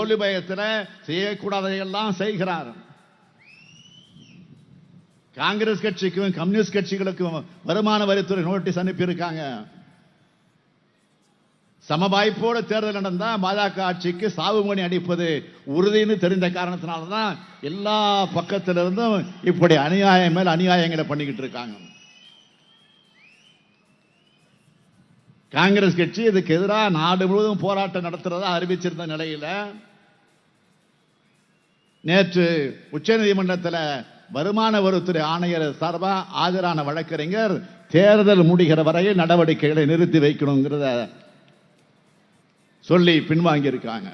தோல்வி பயத்தில் செய்யக்கூடாதையெல்லாம் செய்கிறார். காங்கிரஸ் கட்சிக்கும் கம்யூனிஸ்ட் கட்சிகளுக்கும் வருமான வரித்துறை நோட்டீஸ் அனுப்பி இருக்காங்க சமவாய்ப்போட தேர்தல் நடந்தா பாஜக ஆட்சிக்கு சாவுமணி அடிப்பது உறுதின்னு தெரிந்த காரணத்தினால தான் எல்லா பக்கத்திலிருந்தும் இப்படி அநியாயம் மேல் அநியாயங்களை பண்ணிக்கிட்டு இருக்காங்க. காங்கிரஸ் கட்சி இதுக்கு எதிராக நாடு முழுவதும் போராட்டம் நடத்துறதா அறிவிச்சிருந்த நிலையில நேற்று உச்சநீதிமன்றத்தில் வருமான வரித்துறை ஆணையர் சார்பாக ஆஜரான வழக்கறிஞர் தேர்தல் முடிகிற வரையில் நடவடிக்கைகளை நிறுத்தி வைக்கணுங்கிறத சொல்லி பின்வாங்கி இருக்காங்க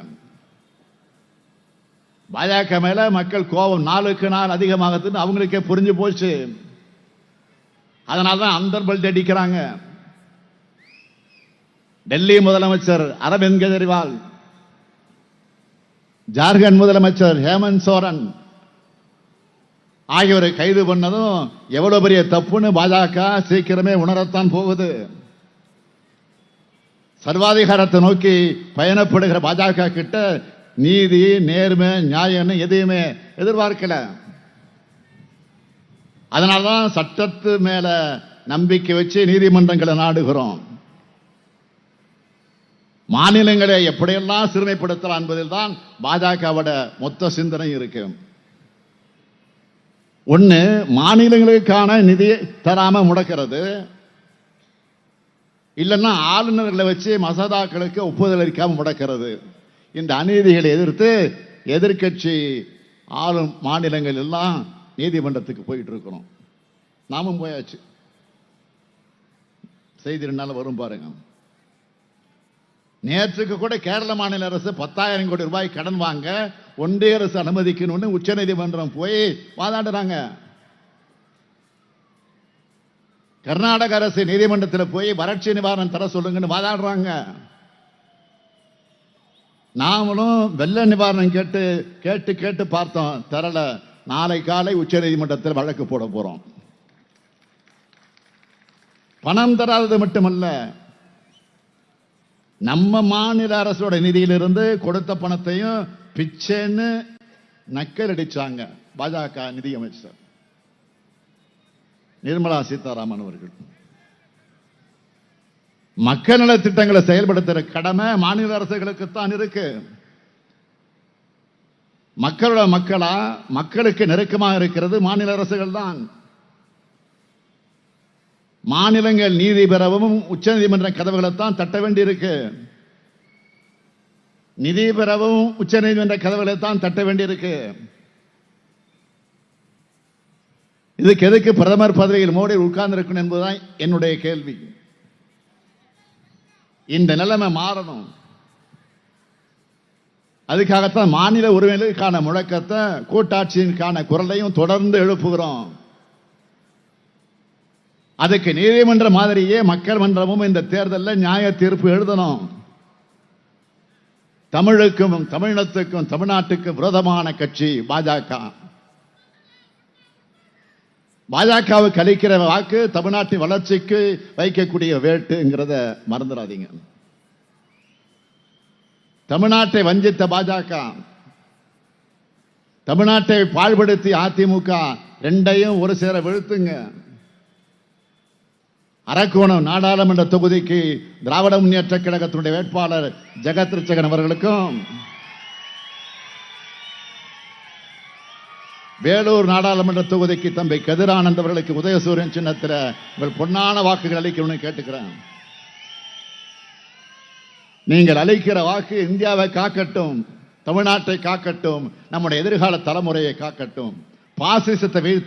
பாஜக மேல மக்கள் கோபம் நாளுக்கு நாள் அதிகமாகுதுன்னு அவங்களுக்கே புரிஞ்சு போச்சு. அதனால தான் அந்த பல்ட் அடிக்கிறாங்க. டெல்லி முதலமைச்சர் அரவிந்த் கெஜ்ரிவால் ஜார்க்கண்ட் முதலமைச்சர் ஹேமந்த் சோரன் ஆகியோரை கைது பண்ணதும் எவ்வளவு பெரிய தப்புன்னு பாஜக சீக்கிரமே உணரத்தான் போகுது. சர்வாதிகாரத்தை நோக்கி பயணப்படுகிற பாஜக கிட்ட நீதி நேர்மை நியாயம்னு எதையுமே எதிர்பார்க்கல. அதனாலதான் சட்டத்து மேல நம்பிக்கை வச்சு நீதிமன்றங்களை நாடுகிறோம். மாநிலங்களை எப்படியெல்லாம் சிறுமைப்படுத்தலாம் என்பதில் தான் பாஜகவோட மொத்த சிந்தனை இருக்கு. ஒன்று மாநிலங்களுக்கான நிதி தராம முடக்கிறது. இல்லைன்னா ஆளுநர்களை வச்சு மசோதாக்களுக்கு ஒப்புதல் அளிக்காமல் முடக்கிறது. இந்த அநீதிகளை எதிர்த்து எதிர்க்கட்சி ஆளும் மாநிலங்கள் எல்லாம் நீதிமன்றத்துக்கு போயிட்டு இருக்கிறோம் நாமும் போயாச்சு. செய்தி ரெண்டு நாள் வரும் பாருங்க. நேற்றுக்கு கூட கேரள மாநில அரசு பத்தாயிரம் கோடி ரூபாய் கடன் வாங்க ஒன்றிய அரசு அனுமதிக்கணும்னு உச்சநீதிமன்றம் போய் வாதாடுறாங்க. கர்நாடக அரசு நீதிமன்றத்தில் போய் வறட்சி நிவாரணம் தர சொல்லுங்கன்னு வாதாடுறாங்க. நாமளும் வெள்ள நிவாரணம் கேட்டு கேட்டு கேட்டு பார்த்தோம். தரல. நாளை காலை உச்ச நீதிமன்றத்தில் வழக்கு போட போறோம். பணம் தராதது மட்டுமல்ல நம்ம மாநில அரசோட நிதியிலிருந்து கொடுத்த பணத்தையும் பிச்சைன்னு நக்கல் அடிச்சாங்க பாஜக நிதியமைச்சர் நிர்மலா சீதாராமன் அவர்கள். மக்கள் நல திட்டங்களை செயல்படுத்துற கடமை மாநில அரசுகளுக்குத்தான் இருக்கு. மக்களோட மக்களா மக்களுக்கு நெருக்கமாக இருக்கிறது மாநில அரசுகள் தான் மாநிலங்கள் நீதி பெறவும் உச்சநீதிமன்ற கதவுகளைத்தான் தட்ட வேண்டியிருக்கு. நிதி பெறவும் உச்சநீதிமன்ற கதவுகளைத்தான் தட்ட வேண்டியிருக்கு. இதுக்கு எதுக்கு பிரதமர் பதவியில் மோடி உட்கார்ந்திருக்கணும் என்பதுதான் என்னுடைய கேள்வி. இந்த நிலைமை மாறணும். அதுக்காகத்தான் மாநில உரிமைகளுக்கான முழக்கத்தை கூட்டாட்சியின்கான குரலையும் தொடர்ந்து எழுப்புகிறோம். அதுக்கு நீதிமன்ற மாதிரியே மக்கள் மன்றமும் இந்த தேர்தலில் நியாய தீர்ப்பு எழுதணும். தமிழுக்கும் தமிழினத்துக்கும் தமிழ்நாட்டுக்கும் விரோதமான கட்சி பாஜக. பாஜகவுக்கு அளிக்கிற வாக்கு தமிழ்நாட்டின் வளர்ச்சிக்கு வைக்கக்கூடிய வேட்டுங்கிறத மறந்துடாதீங்க. தமிழ்நாட்டை வஞ்சித்த பாஜக தமிழ்நாட்டை பாழ்படுத்தி அதிமுக ரெண்டையும் ஒரு சேர வீழ்த்துங்க அரக்கோணம் நாடாளுமன்ற தொகுதிக்கு திராவிட முன்னேற்ற கழகத்தினுடைய வேட்பாளர் ஜெகத் ரிச்சகன் அவர்களுக்கும் வேலூர் நாடாளுமன்ற தொகுதிக்கு தம்பி கதிரானந்த் அவர்களுக்கு உதயசூரியன் சின்னத்தில் உங்கள் பொன்னான வாக்குகள் அளிக்கணும்னு கேட்டுக்கிறேன். நீங்கள் அளிக்கிற வாக்கு இந்தியாவை காக்கட்டும் தமிழ்நாட்டை காக்கட்டும் நம்முடைய எதிர்கால தலைமுறையை காக்கட்டும். பாசிசத்தை வீழ்த்த